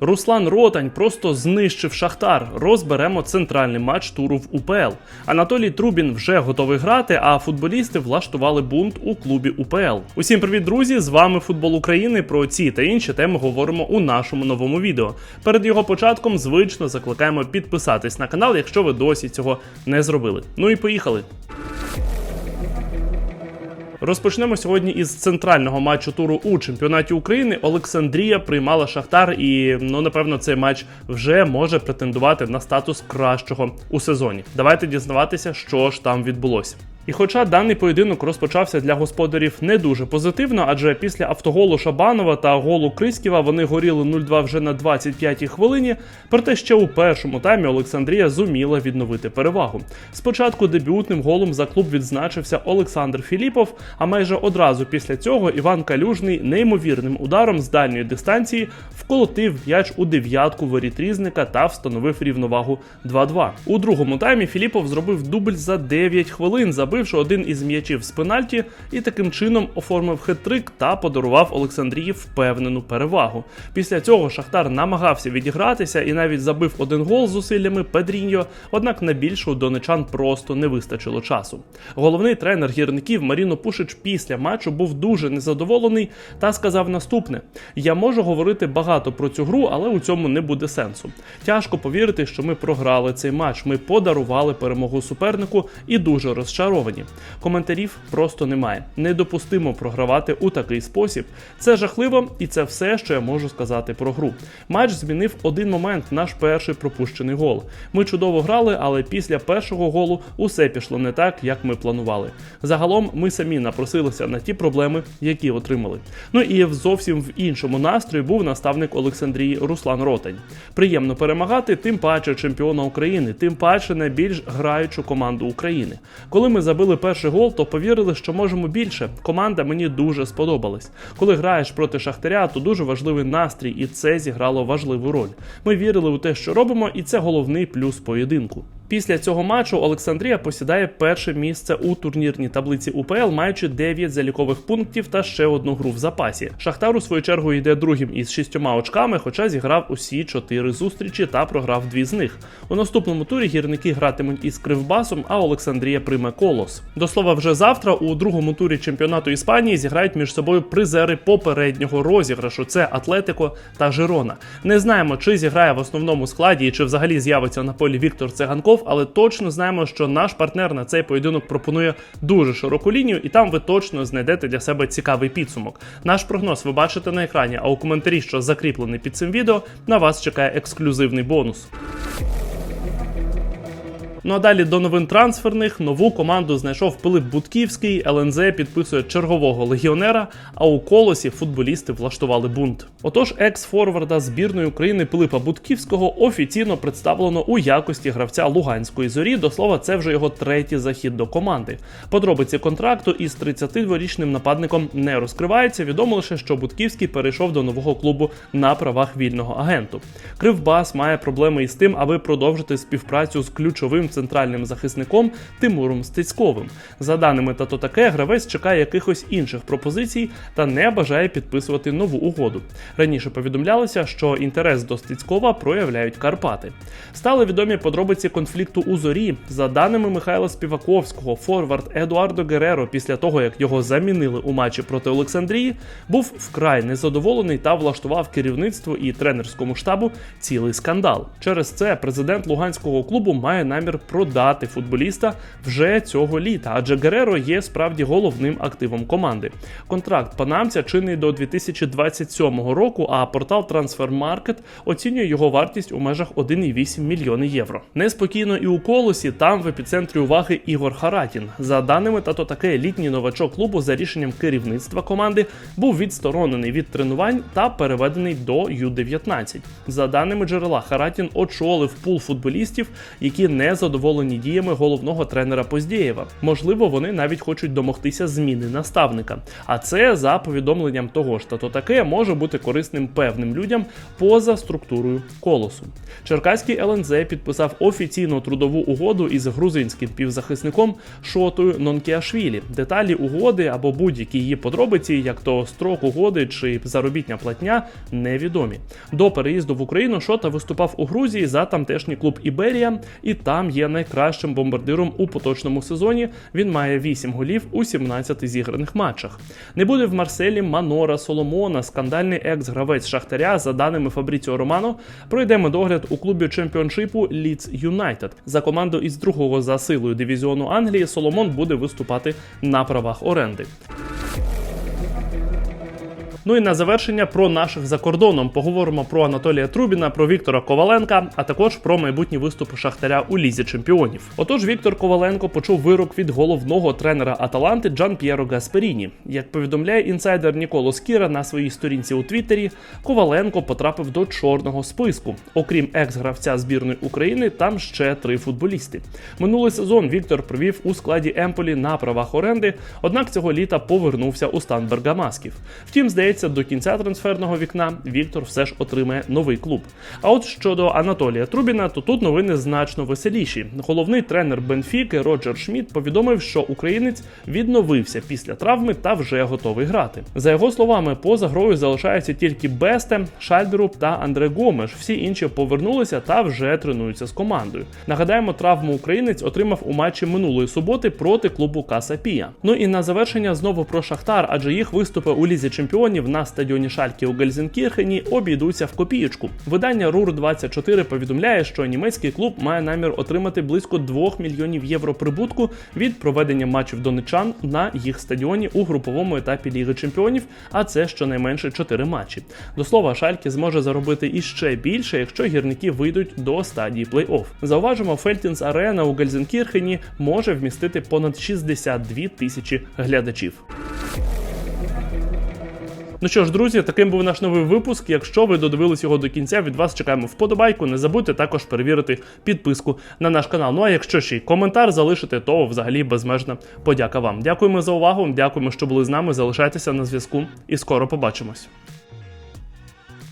Руслан Ротань просто знищив Шахтар. Розберемо центральний матч туру в УПЛ. Анатолій Трубін вже готовий грати, а футболісти влаштували бунт у клубі УПЛ. Усім привіт, друзі! З вами футбол України. Про ці та інші теми говоримо у нашому новому відео. Перед його початком звично закликаємо підписатись на канал, якщо ви досі цього не зробили. Ну і поїхали. Розпочнемо сьогодні із центрального матчу туру у чемпіонаті України. Олександрія приймала Шахтар, і ну напевно цей матч вже може претендувати на статус кращого у сезоні. Давайте дізнаватися, що ж там відбулося. І хоча даний поєдинок розпочався для господарів не дуже позитивно, адже після автоголу Шабанова та голу Криськіва вони горіли 0-2 вже на 25-й хвилині. Проте ще у першому таймі Олександрія зуміла відновити перевагу. Спочатку дебютним голом за клуб відзначився Олександр Філіпов, а майже одразу після цього Іван Калюжний неймовірним ударом з дальньої дистанції вколотив м'яч у дев'ятку воріт різника та встановив рівновагу 2-2. У другому таймі Філіпов зробив дубль за 9 хвилин, забивши один із м'ячів з пенальті, і таким чином оформив хет-трик та подарував Олександрії впевнену перевагу. Після цього Шахтар намагався відігратися і навіть забив один гол зусиллями Педріньо, однак на більше донечан просто не вистачило часу. Головний тренер гірників Маріно Пушич після матчу був дуже незадоволений та сказав наступне: Я можу говорити багато про цю гру, але у цьому не буде сенсу. Тяжко повірити, що ми програли цей матч. Ми подарували перемогу супернику і дуже розчаровані. Коментарів просто немає. Недопустимо програвати у такий спосіб. Це жахливо, і це все, що я можу сказати про гру. Матч змінив один момент, наш перший пропущений гол. Ми чудово грали, але після першого голу усе пішло не так, як ми планували. Загалом ми самі напросилися на ті проблеми, які отримали. Ну і зовсім в іншому настрої був наставник Олександрії Руслан Ротань. Приємно перемагати, тим паче чемпіона України, тим паче найбільш граючу команду України. Коли ми забили перший гол, то повірили, що можемо більше. Команда мені дуже сподобалась. Коли граєш проти Шахтаря, то дуже важливий настрій, і це зіграло важливу роль. Ми вірили у те, що робимо, і це головний плюс поєдинку. Після цього матчу Олександрія посідає перше місце у турнірній таблиці УПЛ, маючи 9 залікових пунктів та ще одну гру в запасі. Шахтар у свою чергу йде другим із шістьома очками, хоча зіграв усі чотири зустрічі та програв дві з них. У наступному турі гірники гратимуть із Кривбасом, а Олександрія прийме колос. До слова, вже завтра у другому турі чемпіонату Іспанії зіграють між собою призери попереднього розіграшу. Це Атлетико та Жирона. Не знаємо, чи зіграє в основному складі і чи взагалі з'явиться на полі Віктор Циганков, але точно знаємо, що наш партнер на цей поєдинок пропонує дуже широку лінію, і там ви точно знайдете для себе цікавий підсумок. Наш прогноз ви бачите на екрані, а у коментарі, що закріплений під цим відео, на вас чекає ексклюзивний бонус. Ну а далі до новин трансферних нову команду знайшов Пилип Будківський. ЛНЗ підписує чергового легіонера. А у колосі футболісти влаштували бунт. Отож, екс-форварда збірної України Пилипа Будківського офіційно представлено у якості гравця Луганської зорі. До слова, це вже його третій захід до команди. Подробиці контракту із 32-річним нападником не розкриваються. Відомо лише, що Будківський перейшов до нового клубу на правах вільного агенту. Кривбас має проблеми із тим, аби продовжити співпрацю з ключовим центральним захисником Тимуром Стецьковим. За даними тато таке, гравець чекає якихось інших пропозицій та не бажає підписувати нову угоду. Раніше повідомлялося, що інтерес до Стецькова проявляють Карпати. Стали відомі подробиці конфлікту у зорі. За даними Михайла Співаковського, форвард Едуардо Гереро, після того як його замінили у матчі проти Олександрії, був вкрай незадоволений та влаштував керівництву і тренерському штабу цілий скандал. Через це президент луганського клубу має намір продати футболіста вже цього літа, адже Гереро є справді головним активом команди. Контракт панамця чинний до 2027 року, а портал Transfermarkt оцінює його вартість у межах 1,8 мільйони євро. Неспокійно і у колосі там в епіцентрі уваги Ігор Харатін. За даними тато таке літній новачок клубу за рішенням керівництва команди був відсторонений від тренувань та переведений до Ю-19. За даними джерела, Харатін очолив пул футболістів, які не задоволені незадоволені діями головного тренера Поздєєва. Можливо, вони навіть хочуть домогтися зміни наставника. А це за повідомленням того ж, та то таке може бути корисним певним людям поза структурою колосу. Черкаський ЛНЗ підписав офіційну трудову угоду із грузинським півзахисником Шотою Нонкіашвілі. Деталі угоди або будь-які її подробиці, як то строк угоди чи заробітня платня, невідомі. До переїзду в Україну Шота виступав у Грузії за тамтешній клуб Іберія, і там є найкращим бомбардиром у поточному сезоні. Він має 8 голів у 17 зіграних матчах. Не буде в Марселі Манора Соломона, скандальний екс-гравець Шахтаря, за даними Фабріціо Романо, пройде медогляд у клубі чемпіоншипу Лідс Юнайтед. За команду із другого за силою дивізіону Англії Соломон буде виступати на правах оренди. Ну і на завершення про наших за кордоном поговоримо про Анатолія Трубіна, про Віктора Коваленка, а також про майбутні виступи Шахтаря у лізі чемпіонів. Отож, Віктор Коваленко почув вирок від головного тренера Аталанти Джан П'єро Гасперіні. Як повідомляє інсайдер Ніколо Скіра на своїй сторінці у Твіттері, Коваленко потрапив до чорного списку. Окрім екс-гравця збірної України, там ще три футболісти. Минулий сезон Віктор провів у складі Емполі на правах оренди, однак цього літа повернувся у стан Бергамасків. Втім, здається здається, до кінця трансферного вікна Віктор все ж отримає новий клуб. А от щодо Анатолія Трубіна, то тут новини значно веселіші. Головний тренер Бенфіки Роджер Шмідт повідомив, що українець відновився після травми та вже готовий грати. За його словами, поза грою залишаються тільки Бесте, Шальберуб та Андре Гомеш. Всі інші повернулися та вже тренуються з командою. Нагадаємо, травму українець отримав у матчі минулої суботи проти клубу Каса Пія. Ну і на завершення знову про Шахтар, адже їх виступи у лізі чемпіонів на стадіоні Шальки у Гельзенкірхені обійдуться в копієчку. Видання рур 24 повідомляє, що німецький клуб має намір отримати близько 2 мільйонів євро прибутку від проведення матчів донечан на їх стадіоні у груповому етапі Ліги Чемпіонів, а це щонайменше 4 матчі. До слова, Шальки зможе заробити іще більше, якщо гірники вийдуть до стадії плей-офф. Зауважимо, Фельтінс Арена у Гельзенкірхені може вмістити понад 62 тисячі глядачів. Ну що ж, друзі, таким був наш новий випуск. Якщо ви додивились його до кінця, від вас чекаємо вподобайку. Не забудьте також перевірити підписку на наш канал. Ну а якщо ще й коментар залишите, то взагалі безмежна подяка вам. Дякуємо за увагу. Дякуємо, що були з нами. Залишайтеся на зв'язку, і скоро побачимось.